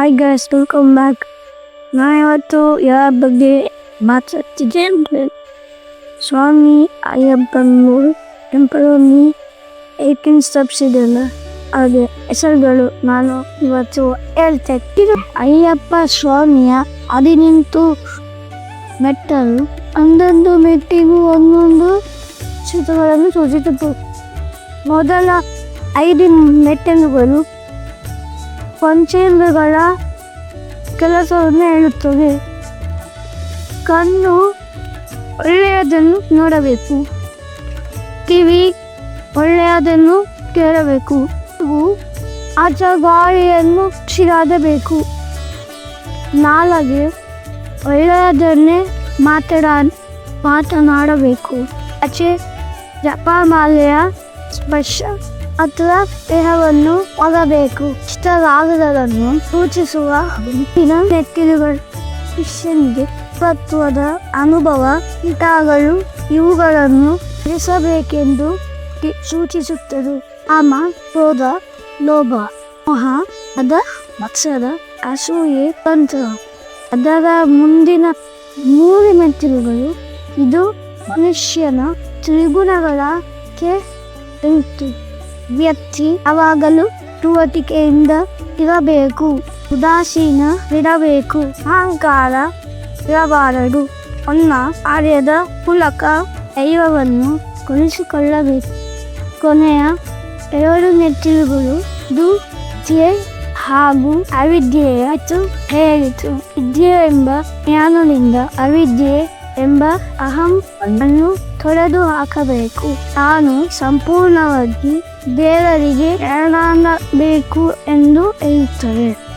Hi guys welcome back ನಾನು ಇವತ್ತು ಯಾರ ಬಗ್ಗೆ ಮಾತಾಡ್ತಿದ್ದೆ ಅಂದರೆ ಸ್ವಾಮಿ ಅಯ್ಯಪ್ಪನ ಟೆಂಪಲಲ್ಲಿ ಏಯ್ಟೀನ್ ಸ್ಟೆಪ್ಸ್ ಇದೆಯಲ್ಲ ಹಾಗೆ ಹೆಸರುಗಳು ನಾನು ಇವತ್ತು ಹೇಳ್ತಾ ಅಯ್ಯಪ್ಪ ಸ್ವಾಮಿಯ ಹದಿನೆಂಟು ಮೆಟ್ಟಲು ಒಂದೊಂದು ಮೆಟ್ಟಿಗೂ ಒಂದೊಂದು ಚಿತ್ರಗಳನ್ನು ಸೂಚಿಸುತ್ತದೆ ಮೊದಲ ಐದು ಮೆಟ್ಟಲುಗಳು ಪಂಚೇಂದ್ರಗಳ ಕೆಲಸವನ್ನು ಹೇಳುತ್ತದೆ. ಕಣ್ಣು ಒಳ್ಳೆಯದನ್ನು ನೋಡಬೇಕು. ಕಿವಿ ಒಳ್ಳೆಯದನ್ನು ಕೇಳಬೇಕು. ಆಚ ಗಾಳಿಯನ್ನು ಕ್ಷೀರಾದಬೇಕು ನಾಲಗೆ ಒಳ್ಳೆಯದನ್ನೇ ಮಾತಾಡ, ಮಾತನಾಡಬೇಕು. ಆಚೆ ಜಪಮಾಲೆಯ ಸ್ಪರ್ಶ ಅಥವಾ ದೇಹವನ್ನು ಒಗಬೇಕು. ಇಷ್ಟವಾಗದನ್ನು ಸೂಚಿಸುವ ಗುಂಪಿನ ಮೆಟ್ಟಿಲುಗಳು. ಶಿಷ್ಯನಿಗೆ ತತ್ವದ ಅನುಭವ ಇಂಥಗಳು ಇವುಗಳನ್ನು ತಿಳಿಸಬೇಕೆಂದು ಸೂಚಿಸುತ್ತದೆ. ಆಮ, ಕ್ರೋಧ, ಲೋಭ, ಮೋಹ ಅದ ಮತ್ಸರ, ಅಸೂಯೆ, ತಂತ್ರ. ಅದರ ಮುಂದಿನ ಮೂರು ಮೆಟ್ಟಿಲುಗಳು ಇದು ಮನುಷ್ಯನ ತ್ರಿಗುಣಗಳಕ್ಕೆ ಇರುತ್ತು ವ್ಯಕ್ತಿ ಅವಾಗಲು ಚಟುವಟಿಕೆಯಿಂದ ಇರಬೇಕು, ಉದಾಸೀನ ಇರಬೇಕು. ಅಹಂಕಾರ ಇರಬಾರದು. ಅನ್ನ ಕಾರ್ಯದ ಮೂಲಕ ದೈವವನ್ನು ಕೊಲಿಸಿಕೊಳ್ಳಬೇಕು. ಕೊನೆಯ ಎರಡು ನೆಟ್ಟಿಲುಗಳು ಇದು ವಿದ್ಯೆ ಹಾಗೂ ಅವಿದ್ಯೆಯ ಹೇಳಿತು ವಿದ್ಯೆ ಎಂಬ ಜ್ಞಾನದಿಂದ ಅವಿದ್ಯೆ ಎಂಬ ಅಹಂ ಅನ್ನು ತೊಡೆದು ಹಾಕಬೇಕು. ತಾನು ಸಂಪೂರ್ಣವಾಗಿ ದೇವರಿಗೆ ಶರಣಾಗಬೇಕು ಎಂದು ಹೇಳುತ್ತದೆ